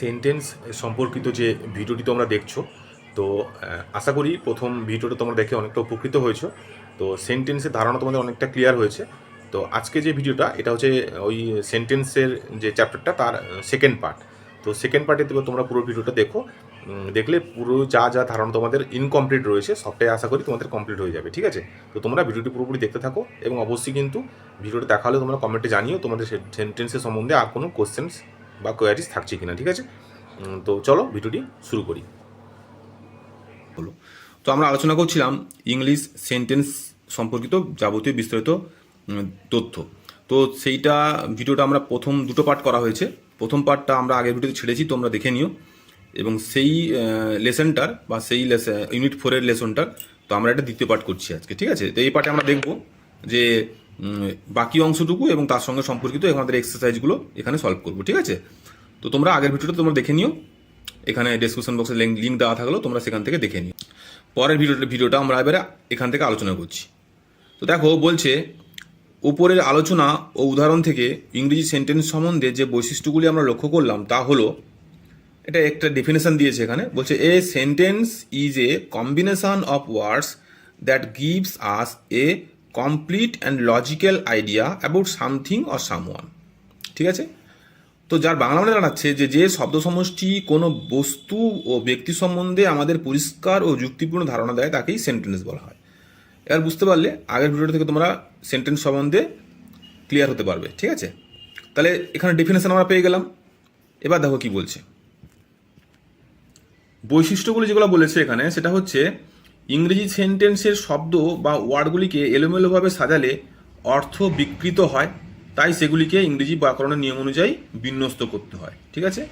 Sentence সম্পর্কিত যে ভিডিওটি তোমরা দেখছ, তো আশা করি প্রথম ভিডিওটা তোমরা দেখে অনেকটা উপকৃত হয়েছো। তো সেন্টেন্সের ধারণা তোমাদের অনেকটা ক্লিয়ার হয়েছে। তো, আজকে যে ভিডিওটা, এটা হচ্ছে ওই সেন্টেন্সের যে চ্যাপ্টারটা তার সেকেন্ড পার্ট তো সেকেন্ড পার্টে তোমরা পুরো ভিডিওটা দেখো। দেখলে পুরো যা যা ধারণা তোমাদের ইনকমপ্লিট রয়েছে, সবটাই আশা করি তোমাদের কমপ্লিট হয়ে যাবে, ঠিক আছে? তো, তোমরা ভিডিওটি পুরোপুরি দেখতে থাকো এবং অবশ্যই কিন্তু ভিডিওটা দেখা হলে তোমরা কমেন্টে জানিও তোমাদের সেন্টেন্সের সম্বন্ধে আর কোনো কোশ্চেন্স বা কোয়ারিজ থাকছে কিনা, ঠিক আছে? তো চলো ভিডিওটি শুরু করি। হলো তো আমরা আলোচনা করছিলাম ইংলিশ সেন্টেন্স সম্পর্কিত যাবতীয় বিস্তারিত তথ্য। তো সেইটা ভিডিওটা আমরা প্রথম দুটো পার্ট করা হয়েছে। প্রথম পার্টটা আমরা আগের ভিডিওতে ছেড়েছি, তোমরা দেখে নিও। এবং সেই লেসনটার বা সেই ইউনিট ফোরের লেসনটার, তো আমরা এটা দ্বিতীয় পার্ট করছি আজকে, ঠিক আছে? তো এই পার্টে আমরা দেখব যে বাকি অংশটুকু এবং তার সঙ্গে সম্পর্কিত আমাদের এক্সারসাইজগুলো এখানে সলভ করব, ঠিক আছে? তো তোমরা আগের ভিডিওটা তোমরা দেখে নিও। এখানে ডিসক্রিপশন বক্সে লিঙ্ক দেওয়া থাকল, তোমরা সেখান থেকে দেখে নিও। পরের ভিডিওটা ভিডিওটা আমরা এবারে এখান থেকে আলোচনা করছি। তো দেখো, বলছে, উপরের আলোচনা ও উদাহরণ থেকে ইংরেজি সেন্টেন্স সম্বন্ধে যে বৈশিষ্ট্যগুলি আমরা লক্ষ্য করলাম, তা হলো, এটা একটা ডেফিনেশন দিয়েছে এখানে, বলছে a sentence is a combination of words that gives us a complete and logical idea about something or someone ঠিক আছে? তো যার বাংলা মানে দাঁড়াচ্ছে যে যে শব্দ সমষ্টি কোনো বস্তু ও ব্যক্তি সম্বন্ধে আমাদের পরিষ্কার ও যুক্তিপূর্ণ ধারণা দেয়, তাকেই সেন্টেন্স বলা হয়। এবার বুঝতে পারলে আগের ভিডিওটা থেকে তোমরা সেন্টেন্স সম্বন্ধে ক্লিয়ার হতে পারবে, ঠিক আছে? তাহলে এখানে ডেফিনেশন আমরা পেয়ে গেলাম। এবার দেখো কি বলছে। বৈশিষ্ট্যগুলি যেগুলো বলেছে এখানে, সেটা হচ্ছে ইংরেজি সেন্টেন্সের শব্দ বা ওয়ার্ডগুলিকে এলোমেলোভাবে সাজালে অর্থ বিকৃত হয়, তাই সেগুলিকে ইংরেজি ব্যাকরণের নিয়ম অনুযায়ী বিন্যস্ত করতে হয়, ঠিক আছে?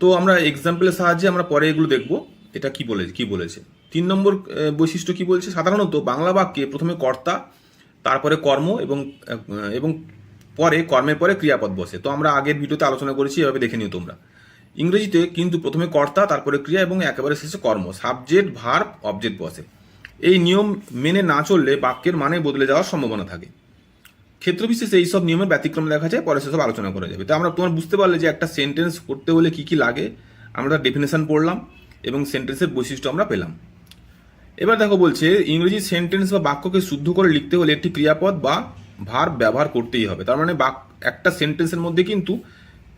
তো আমরা এক্সাম্পলের সাহায্যে আমরা পরে এগুলো দেখব, এটা কি বলে, কি বলেছে। তিন নম্বর বৈশিষ্ট্য কি বলছে? সাধারণত বাংলা বাক্যে প্রথমে কর্তা, তারপরে কর্ম এবং এবং পরে, কর্মের পরে ক্রিয়াপদ বসে। তো আমরা আগের ভিডিওতে আলোচনা করেছি, এভাবে দেখে নিও তোমরা। ইংরেজিতে কিন্তু প্রথমে কর্তা, তারপরে ক্রিয়া এবং একেবারে শেষে কর্ম সাবজেক্ট ভার্ব অবজেক্ট বসে। এই নিয়ম মেনে না চললে বাক্যের মানে বদলে যাওয়ার সম্ভাবনা থাকে। ক্ষেত্র বিশেষে এইসব নিয়মের ব্যতিক্রম দেখা যায়, পরে সেসব আলোচনা করা যাবে। তো আমরা তোমার বুঝতে পারলে যে একটা সেন্টেন্স করতে হলে কি কি লাগে, আমরা তার ডেফিনেশন পড়লাম এবং সেন্টেন্সের বৈশিষ্ট্য আমরা পেলাম। এবার দেখো বলছে, ইংরেজি সেন্টেন্স বা বাক্যকে শুদ্ধ করে লিখতে হলে একটি ক্রিয়াপদ বা ভার ব্যবহার করতেই হবে। তার মানে বাক একটা সেন্টেন্সের মধ্যে কিন্তু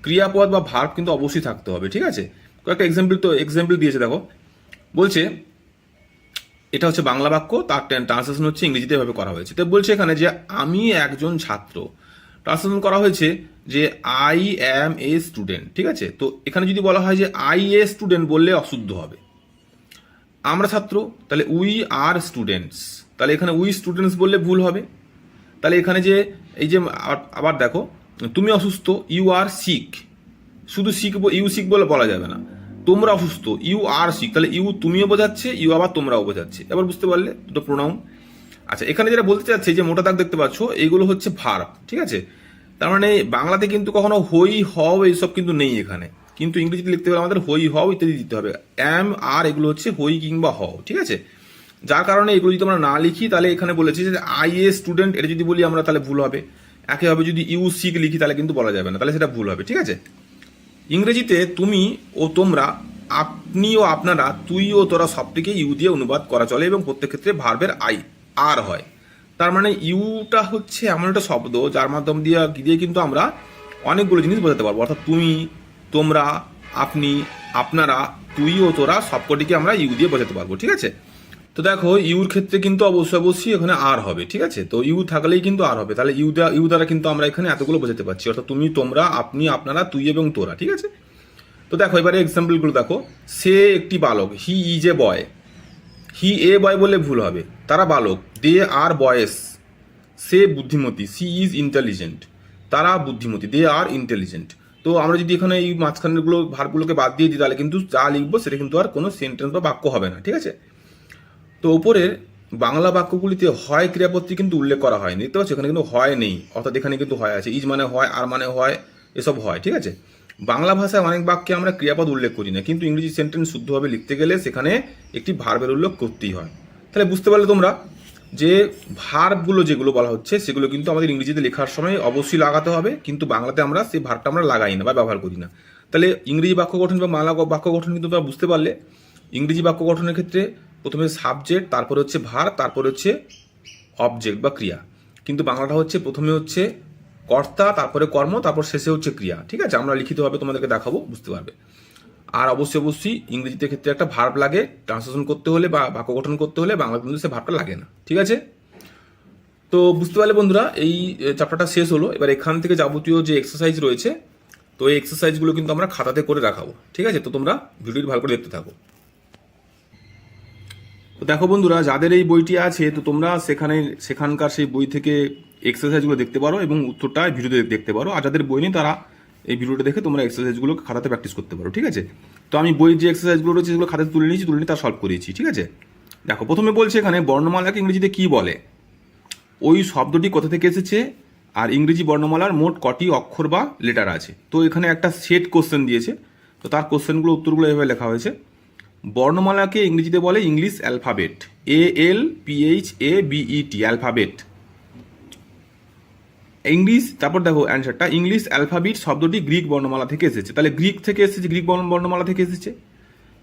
ক্রিয়াপদ বা ভার্ব কিন্তু অবশ্যই থাকতে হবে, ঠিক আছে? কয়েকটা এক্সাম্পল তো এক্সাম্পল দিয়েছে, দেখো। বলছে, এটা হচ্ছে বাংলা বাক্য, তার ট্রান্সলেশন হচ্ছে ইংরেজিতে এভাবে করা হয়েছে। তো বলছে এখানে যে, আমি একজন ছাত্র। ট্রান্সলেশন করা হয়েছে যে আই অ্যাম এ স্টুডেন্ট ঠিক আছে? তো এখানে যদি বলা হয় যে আই এ স্টুডেন্ট বললে অশুদ্ধ হবে। আমরা ছাত্র, তাহলে উই আর স্টুডেন্টস তাহলে এখানে উই স্টুডেন্টস বললে ভুল হবে। তাহলে এখানে যে, এই যে, আবার- আবার দেখো তুমি অসুস্থ ইউ আর সিক শুধু সিক ইউ সিক বলে বলা যাবে না। তোমরা অসুস্থ ইউ আর সিক তাহলে ইউ তুমিও বোঝাচ্ছে ইউ আবার তোমরাও বোঝাচ্ছে। এবার বুঝতে পারলে, দুটো প্রোনাউন আচ্ছা এখানে যেটা বলতে চাচ্ছে যে মোটা দাগ দেখতে পাচ্ছ এইগুলো হচ্ছে ভার্ব ঠিক আছে? তার মানে বাংলাতে কিন্তু কখনো হই, হও এইসব কিন্তু নেই এখানে। কিন্তু ইংরেজিতে লিখতে গেলে আমাদের হই, হও ইত্যাদি দিতে হবে। অ্যাম আর এগুলো হচ্ছে হই কিংবা হও, ঠিক আছে? যার কারণে এগুলো যদি আমরা না লিখি, তাহলে এখানে বলেছি যে আই এ স্টুডেন্ট এটা যদি বলি আমরা, তাহলে ভুল হবে। একইভাবে যদি ইউ সিক লিখি, তাহলে কিন্তু বলা যাবে না। তাহলে সেটা ভুল হবে, ঠিক আছে? ইংরেজিতে তুমি ও তোমরা, আপনি ও আপনারা, তুই ও তোরা সবটিকে ইউ দিয়ে অনুবাদ করা চলে এবং প্রত্যেক ক্ষেত্রে ভার্বের আই আর হয়। তার মানে ইউটা হচ্ছে এমন একটা শব্দ, যার মাধ্যম দিয়ে দিয়ে কিন্তু আমরা অনেকগুলো জিনিস বোঝাতে পারব। অর্থাৎ তুমি, তোমরা, আপনি, আপনারা, তুই ও তোরা সবকটিকে আমরা ইউ দিয়ে বোঝাতে পারব, ঠিক আছে? তো দেখো, ইউর ক্ষেত্রে কিন্তু অবশ্যই অবশ্যই এখানে আর হবে, ঠিক আছে? তো ইউ থাকলেই কিন্তু আর হবে। তাহলে ইউ দ্বারা ইউ দ্বারা কিন্তু আমরা এখানে এতগুলো বোঝাতে পারছি। অর্থাৎ তুমি, তোমরা, আপনি, আপনারা, তুই এবং তোরা, ঠিক আছে? তো দেখো, এবারে এক্সাম্পলগুলো দেখো। সে একটি বালক হি ইজ এ বয় হি এ বয় বলে ভুল হবে। তারা বালক দে আর বয়েস সে বুদ্ধিমতী সি ইজ ইন্টেলিজেন্ট তারা বুদ্ধিমতী দে আর ইন্টেলিজেন্ট তো আমরা যদি এখানে এই মাঝখানেরগুলো ভারগুলোকে বাদ দিয়ে দিই, তাহলে কিন্তু যা লিখব, সেটা কিন্তু আর কোনো সেন্টেন্স বা বাক্য হবে না, ঠিক আছে? তো উপরের বাংলা বাক্যগুলিতে হয় ক্রিয়াপদটি কিন্তু উল্লেখ করা হয়নি। দেখতে পাচ্ছ? এখানে কিন্তু হয় নেই। অর্থাৎ এখানে কিন্তু হয় আছে। ইজ মানে হয়, আর মানে হয়, এসব হয়। ঠিক আছে? বাংলা ভাষায় অনেক বাক্যে আমরা ক্রিয়াপদ উল্লেখ করি না। কিন্তু ইংরেজি সেন্টেন্স শুদ্ধভাবে লিখতে গেলে সেখানে একটি ভার্বের উল্লেখ করতেই হয়। তাহলে বুঝতে পারলে তোমরা যে ভার্বগুলো যেগুলো বলা হচ্ছে, সেগুলো কিন্তু আমাদের ইংরেজিতে লেখার সময় অবশ্যই লাগাতে হবে। কিন্তু বাংলাতে আমরা সেই ভার্বটা আমরা লাগাই না বা ব্যবহার করি না। তাহলে ইংরেজি বাক্য গঠন বা বাংলা বাক্য গঠন কিন্তু তোমরা বুঝতে পারলে। ইংরেজি বাক্য গঠনের ক্ষেত্রে প্রথমে সাবজেক্ট তারপরে হচ্ছে ভার, তারপরে হচ্ছে অবজেক্ট বা ক্রিয়া। কিন্তু বাংলাটা হচ্ছে প্রথমে হচ্ছে কর্তা, তারপরে কর্ম, তারপর শেষে হচ্ছে ক্রিয়া। ঠিক আছে? আমরা লিখিতভাবে তোমাদেরকে দেখাবো, বুঝতে পারবে? আর অবশ্যই অবশ্যই ইংরেজিতে ক্ষেত্রে একটা ভার্ব লাগে ট্রান্সলেশন করতে হলে বা বাক্য গঠন করতে হলে বাংলা কিন্তু সে ভার্বটা লাগে না। ঠিক আছে? তো বুঝতে পারলে বন্ধুরা, এই চ্যাপ্টারটা শেষ হলো। এবার এখান থেকে যাবতীয় যে এক্সারসাইজ রয়েছে, তো এই এক্সারসাইজগুলো কিন্তু আমরা খাতাতে করে রাখাবো ঠিক আছে? তো তোমরা ভিডিওটি ভালো করে দেখতে থাকো। তো দেখো বন্ধুরা, যাদের এই বইটি আছে, তো তোমরা সেখানে, সেখানকার সেই বই থেকে এক্সারসাইজগুলো দেখতে পারো এবং উত্তরটা ভিডিওতে দেখতে পারো। আর যাদের বই নেই, তারা এই ভিডিওটা দেখে তোমরা এক্সারসাইজগুলো খাতাতে প্র্যাকটিস করতে পারো, ঠিক আছে? তো আমি বইয়ের যে এক্সারসাইজগুলো রয়েছে, সেগুলো খাতাতে তুলে নিয়েছি, তুলে নিয়ে তা সলভ করিয়েছি ঠিক আছে? দেখো, প্রথমে বলছে এখানে, বর্ণমালাকে ইংরেজিতে কি বলে? ওই শব্দটি কোথা থেকে এসেছে? আর ইংরেজি বর্ণমালার মোট কটি অক্ষর বা লেটার আছে? তো এখানে একটা সেট কোশ্চেন দিয়েছে। তো তার কোশ্চেনগুলো উত্তরগুলো এভাবে লেখা হয়েছে। বর্ণমালাকে ইংরেজিতে বলে English alphabet. A L PH A BET alphabet. English, তারপর দেখো অ্যান্সারটা, ইংলিশ অ্যালফাবেট শব্দটি গ্রিক বর্ণমালা থেকে এসেছে। তাহলে গ্রিক থেকে এসেছে, গ্রিক বর্ণ- বর্ণমালা থেকে এসেছে।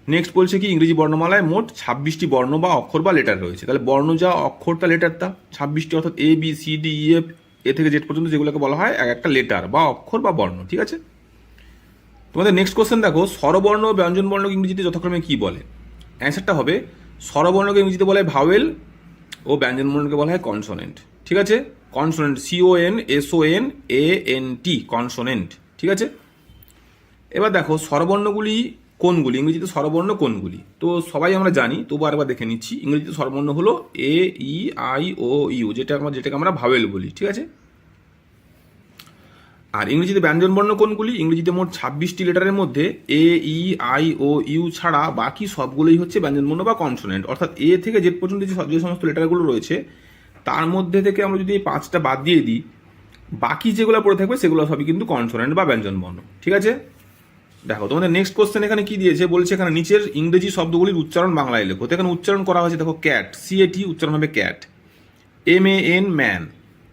নেক্সট বলছে কি, ইংরেজি বর্ণমালায় মোট ছাব্বিশটি বর্ণ বা অক্ষর বা লেটার রয়েছে। তাহলে বর্ণ যা অক্ষরটা লেটারটা ছাব্বিশটি অর্থাৎ A B C D E F A থেকে জেড পর্যন্ত যেগুলোকে বলা হয়, এক একটা লেটার বা অক্ষর বা বর্ণ, ঠিক আছে? তোমাদের নেক্সট কোশ্চেন দেখো, স্বরবর্ণ ও ব্যঞ্জন বর্ণকে ইংরেজিতে যথাক্রমে কি বলে? অ্যান্সারটা হবে, স্বরবর্ণকে ইংরেজিতে বলা ভাওয়েল ও ব্যঞ্জন বর্ণকে বলা হয় কনসোনেন্ট ঠিক আছে? Consonant CO N S O N A N T consonant ঠিক আছে? এবার দেখো, স্বরবর্ণগুলি কোনগুলি? ইংরেজিতে স্বরবর্ণ কোনগুলি? তো সবাই আমরা জানি তবু আরেকবার দেখে নিচ্ছি, ইংরেজিতে স্বরবর্ণ হলো এ ই আই ও ইউ যেটা আমরা যেটাকে আমরা ভাওয়েল বলি, ঠিক আছে? আর ইংরেজিতে ব্যঞ্জনবর্ণ কোনগুলি? ইংরেজিতে মোট ছাব্বিশটি লেটারের মধ্যে এ, ই, আই, ও, ইউ ছাড়া বাকি সবগুলোই হচ্ছে ব্যঞ্জনবর্ণ বা কনসোনেন্ট। অর্থাৎ এ থেকে জেড পর্যন্ত যে সমস্ত লেটারগুলো রয়েছে, তার মধ্যে থেকে আমরা যদি এই পাঁচটা বাদ দিয়ে দিই, বাকি যেগুলো পড়ে থাকবে সেগুলো সবই কিন্তু কনসোনেন্ট বা ব্যঞ্জনবর্ণ। ঠিক আছে? দেখো, তোমাদের নেক্সট কোশ্চেন এখানে কি দিয়েছে? বলছে এখানে নিচের ইংরেজি শব্দগুলির উচ্চারণ বাংলায় লেখো। এখানে উচ্চারণ করা হয়েছে, দেখো ক্যাট সিএটি উচ্চারণ হবে cat M A N man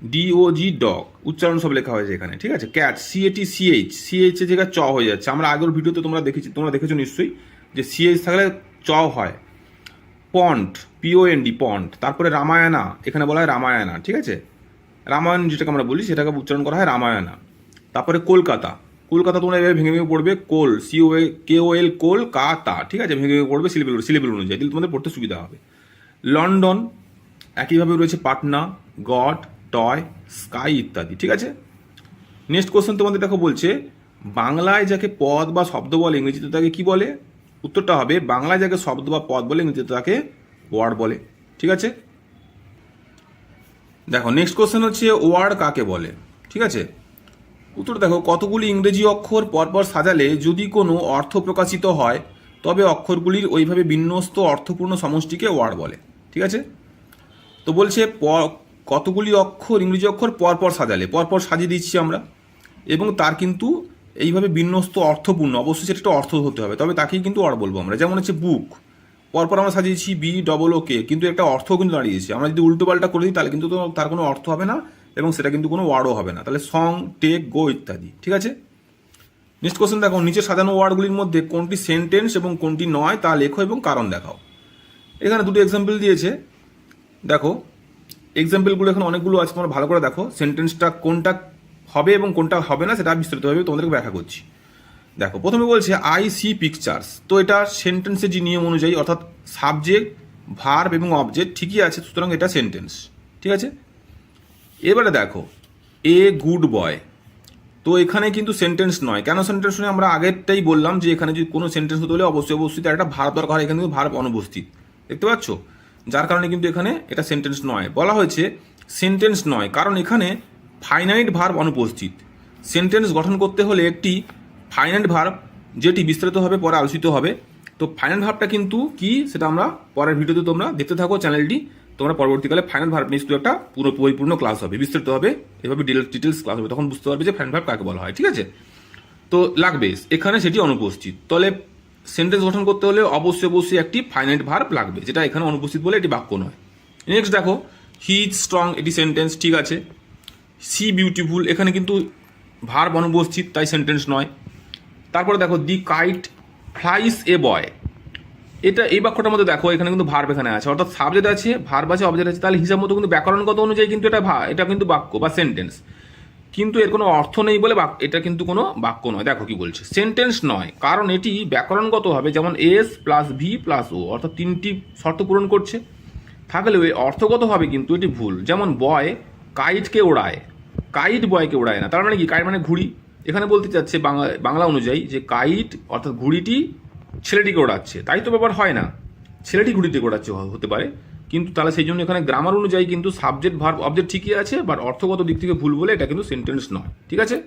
DO G dog উচ্চারণ সব লেখা হয়েছে এখানে, ঠিক আছে? ক্যাট সিএটি সিএইচ সিএইচ এর জায়গায় চ হয়ে যাচ্ছে। আমরা আগের ভিডিওতে তোমরা দেখেছি তোমরা দেখেছ নিশ্চয়ই যে সিএইচ থাকলে চ হয়। পন্ট পিওএনডি পন্ট তারপরে রামায়ণা, এখানে বলা হয় রামায়ণা, ঠিক আছে? রামায়ণ যেটাকে আমরা বলি, সেটাকে উচ্চারণ করা হয় রামায়ণা। তারপরে কলকাতা কলকাতা তোমরা এভাবে ভেঙে ভেঙে পড়বে, কোল সিও কে ও এল কোল, কা, তা, ঠিক আছে? ভেঙে ভেঙে পড়বে সিলেবেল সিলেবেল অনুযায়ী, তাহলে তোমাদের পড়তে সুবিধা হবে। লন্ডন, একইভাবে রয়েছে পাটনা, গড টয় স্কাই ইত্যাদি, ঠিক আছে? নেক্সট কোশ্চেন তোমাদের দেখো বলছে, বাংলায় যাকে পদ বা শব্দ বলে ইংরেজিতে তাকে কি বলে? উত্তরটা হবে, বাংলায় যাকে শব্দ বা পদ বলে ইংরেজিতে তাকে ওয়ার্ড বলে, ঠিক আছে? দেখো নেক্সট কোশ্চেন হচ্ছে ওয়ার্ড কাকে বলে? ঠিক আছে? উত্তর দেখো, কতগুলি ইংরেজি অক্ষর পরপর সাজালে যদি কোনো অর্থ প্রকাশিত হয়, তবে অক্ষরগুলির ওইভাবে বিন্যস্ত অর্থপূর্ণ সমষ্টিকে ওয়ার্ড বলে, ঠিক আছে? তো বলছে কতগুলি অক্ষর, ইংরেজি অক্ষর পরপর সাজালে, পরপর সাজিয়ে দিচ্ছি আমরা। এবং তার কিন্তু এইভাবে বিন্যস্ত অর্থপূর্ণ, অবশ্যই সেটা একটা অর্থ হতে হবে, তবে তাকেই কিন্তু ওয়ার্ড বলব আমরা। যেমন হচ্ছে বুক পরপর আমরা সাজিয়েছি বি ডবল ও কে কিন্তু একটা অর্থ কিন্তু দাঁড়িয়েছে। আমরা যদি উল্টো পাল্টা করে দিই, তাহলে কিন্তু তার কোনো অর্থ হবে না, এবং সেটা কিন্তু কোনো ওয়ার্ডও হবে না। তাহলে সং টেক গো ইত্যাদি, ঠিক আছে? নেক্সট কোশ্চেন দেখো, নিচে সাজানো ওয়ার্ডগুলির মধ্যে কোনটি সেন্টেন্স এবং কোনটি নয় তা লেখো এবং কারণ দেখাও। এখানে দুটো এক্সাম্পল দিয়েছে। দেখো এক্সাম্পলগুলো এখানে অনেকগুলো আছে, তোমরা ভালো করে দেখো। সেন্টেন্সটা কোনটা হবে এবং কোনটা হবে না, সেটা বিস্তারিতভাবে তোমাদেরকে ব্যাখ্যা করছি। দেখো, প্রথমে বলছে আই সি পিকচার্স তো এটা সেন্টেন্সের যে নিয়ম অনুযায়ী, অর্থাৎ সাবজেক্ট ভার্ব এবং অবজেক্ট ঠিকই আছে, সুতরাং এটা সেন্টেন্স ঠিক আছে? এবারে দেখো এ গুড বয় তো এখানে কিন্তু সেন্টেন্স নয়। কেন সেন্টেন্স নয় আমরা আগেরটাই বললাম যে এখানে যদি কোনো সেন্টেন্স হতে হলে অবশ্যই অবশ্যই তার একটা ভার্ব দরকার এখানে কিন্তু ভার্ব অনুপস্থিত। দেখতে পাচ্ছ? যার কারণে কিন্তু এখানে এটা সেন্টেন্স নয়। বলা হয়েছে সেন্টেন্স নয়, কারণ এখানে ফাইনাইট ভার্ব অনুপস্থিত। সেন্টেন্স গঠন করতে হলে একটি ফাইনাইট ভার্ব যেটি বিস্তারিতভাবে পরে আলোচিত হবে। তো ফাইনাল ভার্বটা কিন্তু কি, সেটা আমরা পরের ভিডিওতে তোমরা দেখতে থাকো চ্যানেলটি। তোমরা পরবর্তীকালে ফাইনাল ভার্ব নিয়ে একটা পুরো পরিপূর্ণ ক্লাস হবে। বিস্তারিত হবে এভাবে ডিটেলস ক্লাস হবে, তখন বুঝতে পারবে যে ফাইনাল ভার্ব কাকে বলা হয়, ঠিক আছে? তো লাগবে, এখানে সেটি অনুপস্থিত। তাহলে সেন্টেন্স গঠন করতে হলে অবশ্যই অবশ্যই একটি ফাইনাইট ভার্ব লাগবে, যেটা এখানে অনুপস্থিত বলে এটি বাক্য নয়। নেক্সট দেখো হি স্ট্রং এটি সেন্টেন্স ঠিক আছে। সি বিউটিফুল এখানে কিন্তু ভার্ব অনুপস্থিত, তাই সেন্টেন্স নয়। তারপরে দেখো দি কাইট ফ্লাইস এ বয় এটা এই বাক্যটার মধ্যে দেখো, এখানে কিন্তু ভার্ব এখানে আছে। অর্থাৎ সাবজেক্ট আছে ভার্ব আছে অবজেক্ট আছে, তাহলে হিসাব মতো কিন্তু ব্যাকরণগত অনুযায়ী কিন্তু এটা এটা কিন্তু বাক্য বা সেন্টেন্স কিন্তু এর কোনো অর্থ নেই বলে এটা কিন্তু কোনো বাক্য নয়। দেখো কি বলছে। সেন্টেন্স নয়। কারণ এটি ব্যাকরণগতভাবে যেমন S plus V plus O অর্থাৎ তিনটি শর্ত পূরণ করছে। থাকলেও অর্থগতভাবে কিন্তু এটি ভুল। যেমন বয় কাইটকে ওড়ায়। কাইট বয়কে ওড়ায় না। তার মানে কি? কাইট মানে ঘুড়ি। এখানে বলতে চাচ্ছে বাংলা বাংলা অনুযায়ী যে কাইট অর্থাৎ ঘুড়িটি ছেলেটিকে ওড়াচ্ছে। তাই তো ব্যাপার হয় না। ছেলেটি ঘুড়িতে ওড়াচ্ছে হতে পারে। কিন্তু তাহলে সেই জন্য এখানে গ্রামার অনুযায়ী কিন্তু সাবজেক্ট ভার্ব অবজেক্ট ঠিকই আছে বাট অর্থগত দিক থেকে ভুল বলে এটা কিন্তু সেন্টেন্স নয়, ঠিক আছে?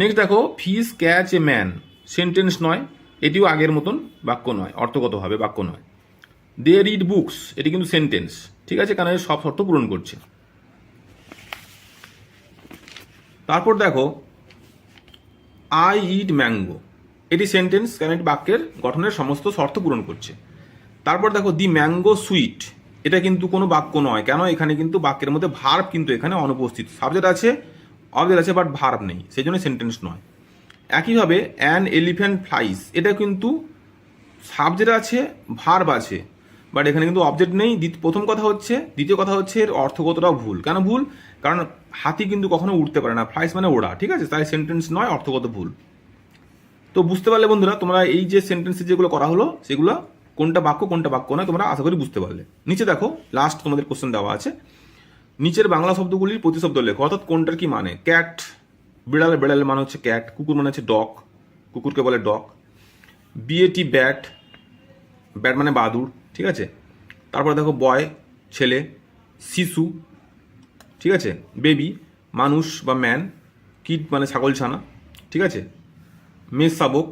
নেক্সট দেখো fish catch a man sentence নয়, এটিও আগের মতন বাক্য নয় অর্থগতভাবে বাক্য নয়। দে রিড বুকস এটি কিন্তু সেন্টেন্স ঠিক আছে? কারণ সব শর্ত পূরণ করছে। তারপর দেখো আই ইট ম্যাঙ্গো এটি সেন্টেন্স কারণ এটি বাক্যের গঠনের সমস্ত শর্ত পূরণ করছে। তারপর দেখো, দি ম্যাঙ্গো সুইট এটা কিন্তু কোনো বাক্য নয়। কেন? এখানে কিন্তু বাক্যের মধ্যে ভার্ব কিন্তু এখানে অনুপস্থিত। সাবজেক্ট আছে অবজেক্ট আছে বাট ভার্ব নেই। সেই জন্য সেন্টেন্স নয়। একইভাবে অ্যান এলিফ্যান্ট ফ্লাইস এটা কিন্তু সাবজেক্ট আছে, ভার্ব আছে বাট এখানে কিন্তু অবজেক্ট নেই। প্রথম কথা হচ্ছে, দ্বিতীয় কথা হচ্ছে, এর অর্থগতটাও ভুল। কেন ভুল? কারণ হাতি কিন্তু কখনো উঠতে পারে না। ফ্লাইস মানে ওড়া, ঠিক আছে? তাই সেন্টেন্স নয়, অর্থগত ভুল। তো বুঝতে পারলে বন্ধুরা, তোমরা এই যে সেন্টেন্সে যেগুলো করা হলো, সেগুলো কোনটা বাক্য কোনটা বাক্য নয়, তোমরা আশা করি বুঝতে পারলে। নিচে দেখো লাস্ট তোমাদের কোশ্চেন দেওয়া আছে। নিচের বাংলা শব্দগুলির প্রতিশব্দ লেখো, অর্থাৎ কোনটার কি মানে? ক্যাট বিড়াল বিড়ালের মানে হচ্ছে ক্যাট কুকুর মানে হচ্ছে ডগ কুকুরকে বলে ডক বিএটি ব্যাট ব্যাট মানে বাদুর ঠিক আছে? তারপরে দেখো বয় ছেলে, শিশু, ঠিক আছে? বেবি মানুষ বা ম্যান কিড মানে ছাগল ছানা, ঠিক আছে? মেষ, শাবক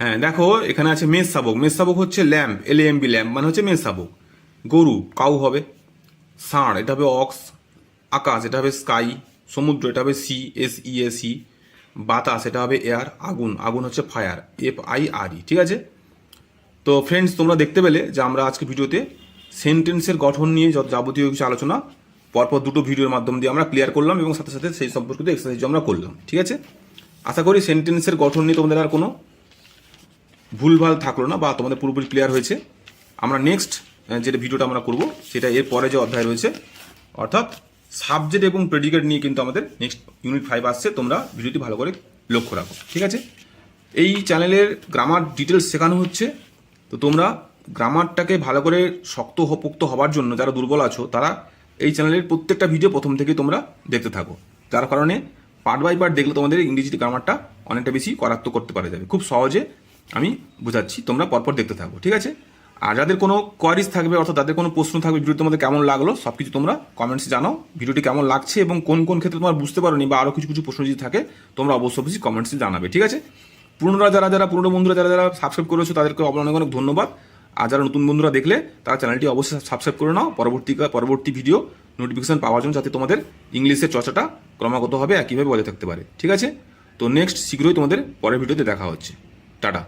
হ্যাঁ দেখো, এখানে আছে মেষ শাবক। মেষ শাবক হচ্ছে lamb L M B lamb মানে হচ্ছে মেষ শাবক। গরু, কাউ হবে, ষাঁড়, এটা হবে অক্স, আকাশ, এটা হবে স্কাই, সমুদ্র, এটা হবে sea, S, E A sea বাতাস, এটা হবে এয়ার, আগুন আগুন হচ্ছে fire, F, I, R, E, ঠিক আছে? তো ফ্রেন্ডস তোমরা দেখতে পেলে যে আমরা আজকে ভিডিওতে সেন্টেন্সের গঠন নিয়ে যত যাবতীয় কিছু আলোচনা, পরপর দুটো ভিডিওর মাধ্যম দিয়ে আমরা ক্লিয়ার করলাম এবং সাথে সাথে সেই সম্পর্কিত এক্সারসাইজ আমরা করলাম, ঠিক আছে? আশা করি সেন্টেন্সের গঠন নিয়ে তোমাদের আর কোনো ভুলভাল থাকল না বা তোমাদের পুরোপুরি ক্লিয়ার হয়েছে। আমরা নেক্সট যেটা ভিডিওটা আমরা করব, সেটা এর পরে যে অধ্যায় রয়েছে, অর্থাৎ সাবজেক্ট এবং প্রেডিকেট নিয়ে কিন্তু আমাদের নেক্সট ইউনিট ফাইভ আসছে, তোমরা ভিডিওটি ভালো করে লক্ষ্য রাখো, ঠিক আছে? এই চ্যানেলের গ্রামার ডিটেলস শেখানো হচ্ছে, তো তোমরা গ্রামারটাকে ভালো করে শক্ত পোক্ত হবার জন্য যারা দুর্বল আছো, তারা এই চ্যানেলের প্রত্যেকটা ভিডিও প্রথম থেকেই তোমরা দেখতে থাকো। যার কারণে পার্ট বাই পার্ট দেখলে তোমাদের ইংরেজি গ্রামারটা অনেকটা বেশি করাত্ম করতে পারা যাবে। খুব সহজে আমি বোঝাচ্ছি, তোমরা পরপর দেখতে থাকো, ঠিক আছে? আর যাদের কোনো কোয়ারিজ থাকবে, অর্থাৎ তাদের কোনো প্রশ্ন থাকবে ভিডিও তোমাদের কেমন লাগল সব কিছু তোমরা কমেন্টসে জানাও। ভিডিওটি কেমন লাগছে এবং কোন কোন ক্ষেত্রে তোমার বুঝতে পারোনি বা আরও কিছু কিছু প্রশ্ন যদি থাকে, তোমরা অবশ্যই অবশ্যই কমেন্টসে জানাবে, ঠিক আছে? পুরনোরা যারা যারা, পুরনো বন্ধুরা যারা যারা সাবস্ক্রাইব করেছ, তাদেরকে অনেক অনেক ধন্যবাদ। আর যারা নতুন বন্ধুরা দেখলে, তারা চ্যানেলটি অবশ্যই সাবস্ক্রাইব করে নাও। পরবর্তী পরবর্তী ভিডিও নোটিফিকেশন পাওয়ার জন্য যাতে তোমাদের ইংলিশের চর্চাটা ক্রমাগতভাবে একইভাবে বজায় থাকতে পারে, ঠিক আছে? তো নেক্সট শীঘ্রই তোমাদের পরের ভিডিওতে দেখা হচ্ছে। டாடா